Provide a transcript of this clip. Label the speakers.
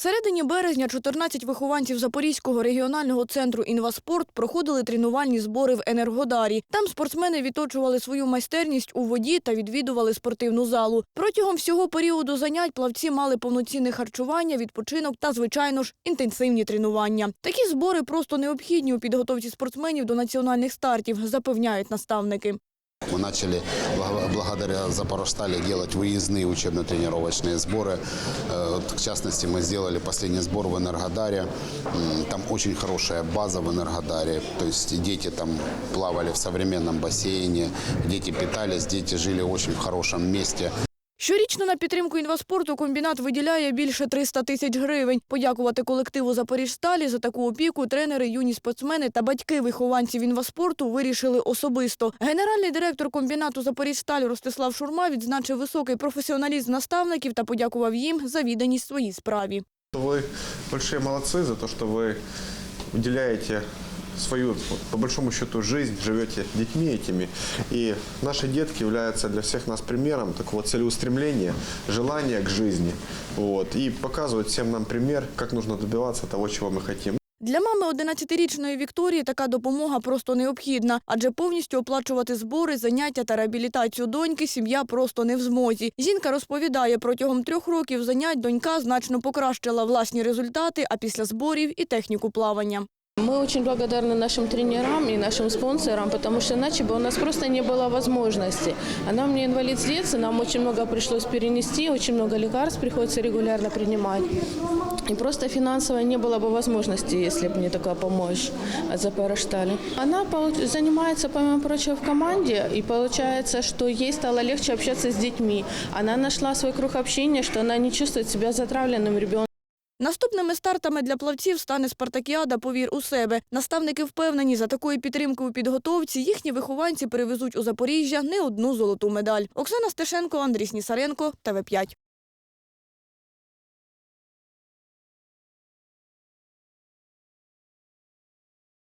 Speaker 1: середині березня 14 вихованців Запорізького регіонального центру «Інваспорт» проходили тренувальні збори в Енергодарі. Там спортсмени відточували свою майстерність у воді та відвідували спортивну залу. Протягом всього періоду занять плавці мали повноцінне харчування, відпочинок та, звичайно ж, інтенсивні тренування. Такі збори просто необхідні у підготовці спортсменів до національних стартів, запевняють наставники.
Speaker 2: Мы начали благо- благодаря Запорожстали делать выездные учебно-тренировочные сборы. Э, вот, В частности, мы сделали последний сбор в Энергодаре. М, Там очень хорошая база в Энергодаре. То есть дети там плавали в современном бассейне, дети питались, дети жили очень в хорошем месте.
Speaker 1: Щорічно на підтримку інваспорту комбінат виділяє більше 300 тисяч гривень. Подякувати колективу Запоріжсталі за таку опіку тренери, юні спортсмени та батьки вихованців інваспорту вирішили особисто. Генеральний директор комбінату Запоріжсталь Ростислав Шурма відзначив високий професіоналізм наставників та подякував їм за відданість своїй справі.
Speaker 3: Вы большие молодцы за то, что вы уделяете свою, вот, по большому счету, жизнь, живете детьми этими. И наши детки являются для всех нас примером такого целеустремления, желания к жизни. Вот, и показывают всем нам пример, как нужно добиваться того, чего мы хотим.
Speaker 1: Для мами 11-річної Вікторії така допомога просто необхідна, адже повністю оплачувати збори, заняття та реабілітацію доньки сім'я просто не в змозі. Жінка розповідає, протягом трьох років занять донька значно покращила власні результати, а після зборів і техніку плавання.
Speaker 4: Мы очень благодарны нашим тренерам и нашим спонсорам, потому что иначе бы у нас просто не было возможности. Она у меня инвалид с детства, нам очень много пришлось перенести, очень много лекарств приходится регулярно принимать. И просто финансово не было бы возможности, если бы не такая помощь от Запорожстали. Она занимается, помимо прочего, в команде, и получается, что ей стало легче общаться с детьми. Она нашла свой круг общения, что она не чувствует себя затравленным ребенком.
Speaker 1: Наступними стартами для плавців стане спартакіада «Повір у себе». Наставники впевнені, за такої підтримки у підготовці їхні вихованці перевезуть у Запоріжжя не одну золоту медаль. Оксана Стешенко, Андрій Снісаренко, ТВ5.